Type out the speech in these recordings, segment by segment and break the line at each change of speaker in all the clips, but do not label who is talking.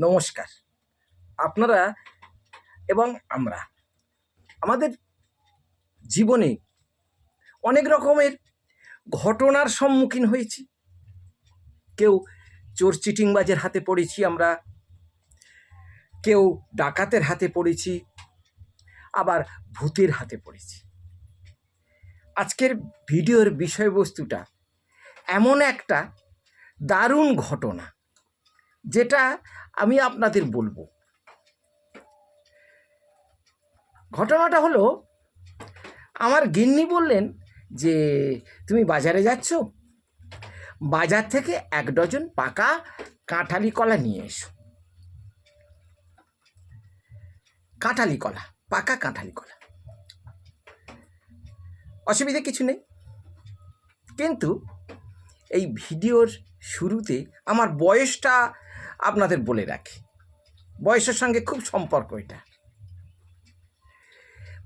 নমস্কার। আপনারা এবং আমরা আমাদের জীবনে অনেক রকমের ঘটনার সম্মুখীন হয়েছি। কেউ চোর চিটিংবাজের হাতে পড়েছি আমরা, কেউ ডাকাতের হাতে পড়েছি, আবার ভূতের হাতে পড়েছি। আজকের ভিডিওর বিষয়বস্তুটা এমন একটা দারুণ ঘটনা। যেটা আমি আপনাদের বলব। ঘটনাটা হলো, আমার গিন্নি বললেন যে, তুমি বাজারে যাচ্ছ? বাজার থেকে এক ডজন পাকা কাঁঠালি কলা নিয়ে এসো। কাঁঠালি কলা, পাকা কাঁঠালি কলা। অসুবিধা কিছু নেই। কিন্তু এই ভিডিওর শুরুতে আমার বয়সটা আপনাদের বলে রাখি। বয়সের সঙ্গে খুব সম্পর্ক এটা।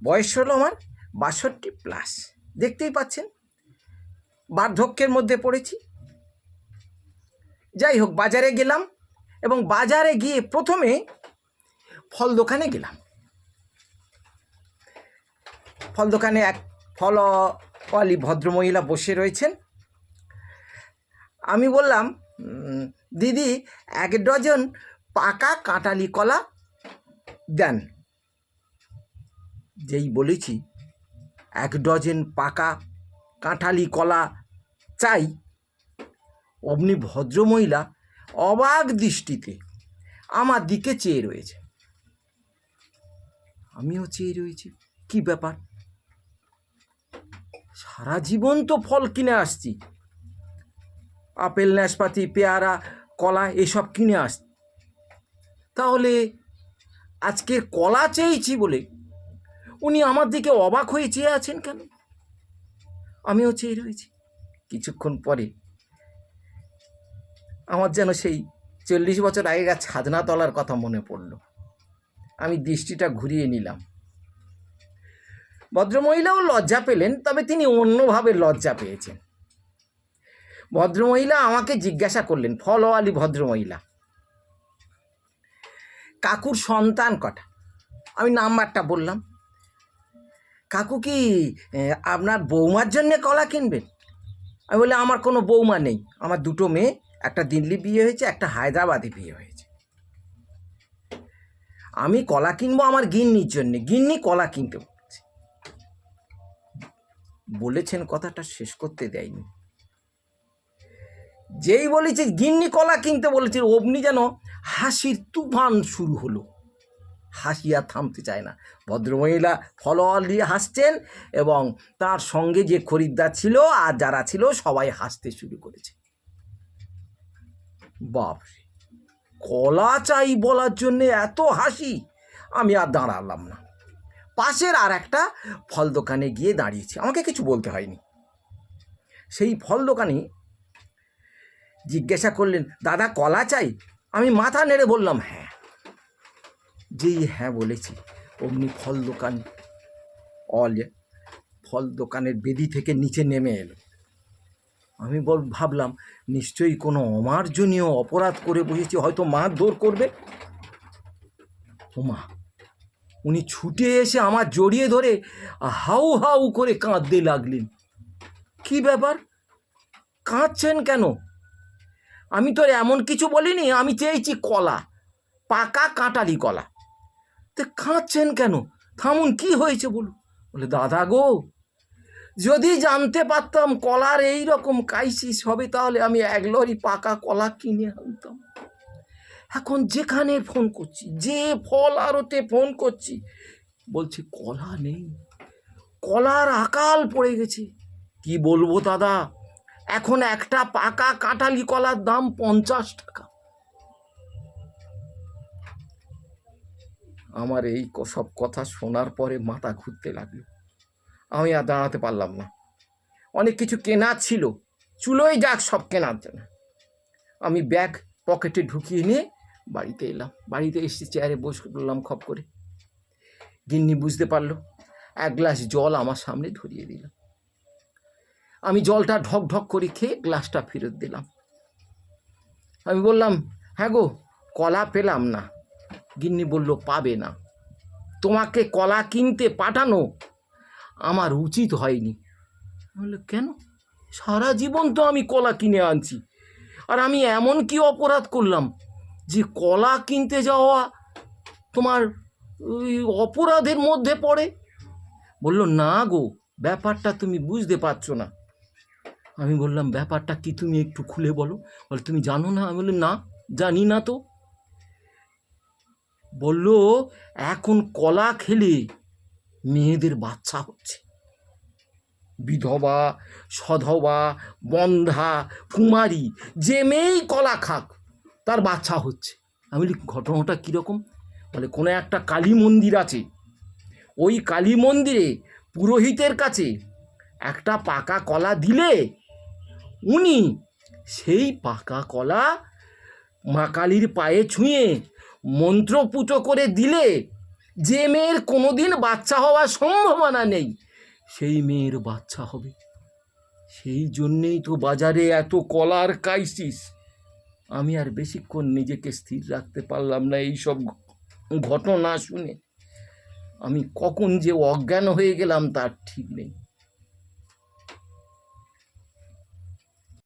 বয়স হলো আমার বাষট্টি প্লাস দেখতেই পাচ্ছেন? বার্ধক্যের মধ্যে পড়েছি। যাই হোক বাজারে গেলাম এবং বাজারে গিয়ে প্রথমে ফল দোকানে গেলাম। ফল দোকানে এক ফলওয়ালি ভদ্রমহিলা বসে রয়েছেন। আমি বললাম "উম, দিদি, এক ডজন পাকা কাঁটালি কলা দেন। যেই বলেছি, এক ডজন পাকা কাঁঠালি কলা চাই। অমনি ভদ্রমহিলা অবাক দৃষ্টিতে আমার দিকে চেয়ে রয়েছে। আমিও চেয়ে রয়েছি, কি ব্যাপার? সারা জীবন তো ফল কিনে আসছি। আপেল, নাশপাতি, পেয়ারা, কলা এসব কিনে আস। তাহলে আজকে কলা চেয়েছি বলে উনি আমার দিকে অবাক হয়ে চেয়ে আছেন কেন? আমিও চেয়ে রয়েছি। কিছুক্ষণ পরে আমার যেন সেই চল্লিশ বছর আগেকার ছাদনা তলার কথা মনে পড়ল। আমি দৃষ্টিটা ঘুরিয়ে নিলাম। ভদ্রমহিলাও লজ্জা পেলেন, তবে তিনি অন্যভাবে লজ্জা পেয়েছেন। ভদ্রমহিলা আমাকে জিজ্ঞাসা করলেন, ফলওয়ালি ভদ্রমহিলা। কাকুর সন্তান কটা? আমি নাম্বারটা বললাম। কাকু কি আপনার বৌমার জন্যে কলা কিনবেন? আমি বলি আমার কোনো বৌমা নেই। আমার দুটো মেয়ে, একটা দিল্লি বিয়ে হয়েছে, একটা হায়দ্রাবাদে বিয়ে হয়েছে। আমি কলা কিনবো আমার গিন্নির জন্যে। গিন্নি কলা কিনতে বলেছেন কথাটা শেষ করতে দেয়নি। যেই বলেছে গিন্নি কলা কিনতে বলেছে অমনি যেন হাসির তুফান শুরু হলো। হাসি আর থামতে চায় না। ভদ্রমহিলা ফলোয়ার দিয়ে হাসছেন এবং তার সঙ্গে যে খরিদ্দার ছিল আর যারা ছিল, সবাই হাসতে শুরু করেছে। বাপরে! কলা চাই বলার জন্যে এত হাসি! আমি আর দাঁড়ালাম না। পাশের আর একটা ফল দোকানে গিয়ে দাঁড়িয়েছি। আমাকে কিছু বলতে হয়নি। সেই ফল দোকানি জিজ্ঞাসা করলেন, দাদা, কলা চাই? আমি মাথা নেড়ে বললাম হ্যাঁ। যেই হ্যাঁ বলেছি, অমনি ফল দোকান, অল ফল দোকানের বেদি থেকে নিচে নেমে এলো। আমি বল, ভাবলাম, নিশ্চয়ই কোনো অমার্জনীয় অপরাধ করে বসেছি, হয়তো মা দৌড় করবে? ওমা উনি ছুটে এসে আমার জড়িয়ে ধরে হাউ হাউ করে কাঁদতে লাগলেন। কি ব্যাপার? কাঁদছেন কেন? আমি তোর এমন কিছু বলিনি, আমি চেয়েছি কলা, পাকা কাঁটালি কলা। তো কাঁদছেন কেন? থামুন, কি হয়েছে বলুন? বলে, দাদা গো, যদি জানতে পারতাম কলার এই রকম কাইসিস হবে, তাহলে আমি এক লরি পাকা কলা কিনে আনতাম। এখন যেখানে ফোন করছি, যে ফল আরতে ফোন করছি, বলছে, কলা নেই, কলার আকাল পড়ে গেছে। কি বলব দাদা? এখন একটা পাকা কাঁঠালি কলার দাম পঞ্চাশ টাকা। আমার এই সব কথা শোনার পরে মাথা ঘুরতে লাগল। আমি আর দাঁড়াতে পারলাম না। অনেক কিছু কেনার ছিল। চুলোই যাক সব কেনার জন্য। আমি ব্যাগ পকেটে ঢুকিয়ে নিয়ে বাড়িতে এলাম। বাড়িতে এসে চেয়ারে বসে পড়লাম খপ করে। গিন্নি বুঝতে পারল, এক গ্লাস জল আমার সামনে ধরিয়ে দিল। আমি জলটা ঢক ঢক করে খেয়ে গ্লাসটা ফেরত দিলাম। আমি বললাম হ্যাঁ গো, কলা পেলাম না। গিন্নি বলল, পাবে না। তোমাকে কলা কিনতে পাঠানো আমার উচিত হয়নি। বলল কেন? সারা জীবন তো আমি কলা কিনে আনছি। আর আমি এমন কি অপরাধ করলাম যে কলা কিনতে যাওয়া তোমার ওই অপরাধের মধ্যে পড়ে? বলল, না গো, ব্যাপারটা তুমি বুঝতে পারছ না। আমি বললাম, ব্যাপারটা কি তুমি একটু খুলে বলো। বলে, তুমি জানো না? আমি বললাম, না, জানি না তো। বলল, এখন কলা খেলে মেয়েদের বাচ্চা হচ্ছে। বিধবা, সধবা, বন্ধা, কুমারী, যে মেয়েই কলা খাক, তার বাচ্চা হচ্ছে। আমি বলি, ঘটনাটা কীরকম বলে, কোনো একটা কালী মন্দির আছে। ওই কালী মন্দিরে পুরোহিতের কাছে একটা পাকা কলা দিলে উনি সেই পাকা কলা মা কালীর পায়ে ছুঁয়ে মন্ত্র পুজো করে দিলে যে মেয়ের কোনোদিন বাচ্চা হওয়ার সম্ভাবনা নেই, সেই মেয়ের বাচ্চা হবে। সেই জন্যেই তো বাজারে এত কলার ক্রাইসিস আমি আর বেশিক্ষণ নিজেকে স্থির রাখতে পারলাম না এই সব ঘটনা শুনে। আমি কখন যে অজ্ঞান হয়ে গেলাম তার ঠিক নেই।